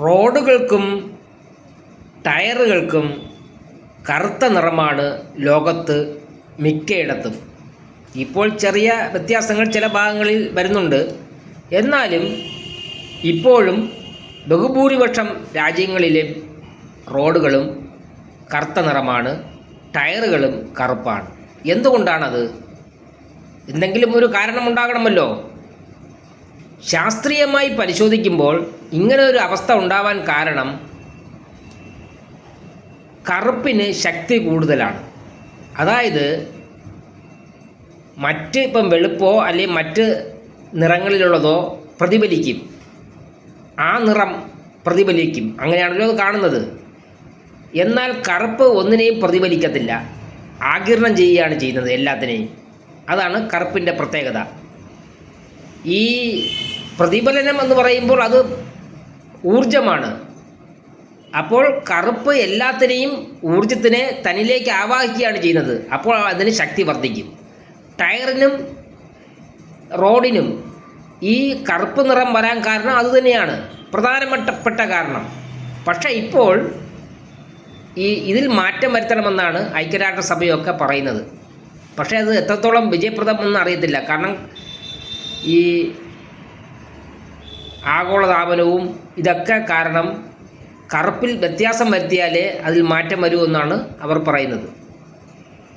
റോഡുകൾക്കും ടയറുകൾക്കും കറുത്ത നിറമാണ് ലോകത്ത് മിക്കയിടത്തും. ഇപ്പോൾ ചെറിയ വ്യത്യാസങ്ങൾ ചില ഭാഗങ്ങളിൽ വരുന്നുണ്ട്. എന്നാലും ഇപ്പോഴും ബഹുഭൂരിപക്ഷം രാജ്യങ്ങളിലെ റോഡുകളും കറുത്ത നിറമാണ് ടയറുകളും കറുപ്പാണ്. എന്തുകൊണ്ടാണത്? എന്തെങ്കിലും ഒരു കാരണമുണ്ടാകണമല്ലോ. ശാസ്ത്രീയമായി പരിശോധിക്കുമ്പോൾ ഇങ്ങനെ ഒരു അവസ്ഥ ഉണ്ടാവാൻ കാരണം കറുപ്പിന് ശക്തി കൂടുതലാണ്. അതായത് മറ്റ് ഇപ്പം വെളുപ്പോ അല്ലെങ്കിൽ മറ്റ് നിറങ്ങളിലുള്ളതോ പ്രതിഫലിക്കും. ആ നിറം പ്രതിഫലിക്കും. അങ്ങനെയാണല്ലോ അത് കാണുന്നത്. എന്നാൽ കറുപ്പ് ഒന്നിനെയും പ്രതിഫലിക്കത്തില്ല. ആകിരണം ചെയ്യുകയാണ് ചെയ്യുന്നത് എല്ലാത്തിനെയും. അതാണ് കറുപ്പിന്റെ പ്രത്യേകത. ഈ പ്രതിഫലനം എന്ന് പറയുമ്പോൾ അത് ഊർജമാണ് അപ്പോൾ കറുപ്പ് എല്ലാത്തിനെയും ഊർജത്തിനെ തന്നിലേക്ക് ആവാഹിക്കുകയാണ് ചെയ്യുന്നത്. അപ്പോൾ അതിന് ശക്തി വർദ്ധിക്കും. ടയറിനും റോഡിനും ഈ കറുപ്പ് നിറം വരാൻ കാരണം അതുതന്നെയാണ് പ്രധാനപ്പെട്ട കാരണം. പക്ഷേ ഇപ്പോൾ ഈ ഇതിൽ മാറ്റം വരുത്തണമെന്നാണ് ഐക്യരാഷ്ട്രസഭയൊക്കെ പറയുന്നത്. പക്ഷേ അത് എത്രത്തോളം വിജയപ്രദമെന്ന് അറിയത്തില്ല. കാരണം ഈ ആഗോളതാപനവും ഇതൊക്കെ കാരണം കറുപ്പിൽ വ്യത്യാസം വരുത്തിയാലേ അതിൽ മാറ്റം വരൂ എന്നാണ് അവർ പറയുന്നത്.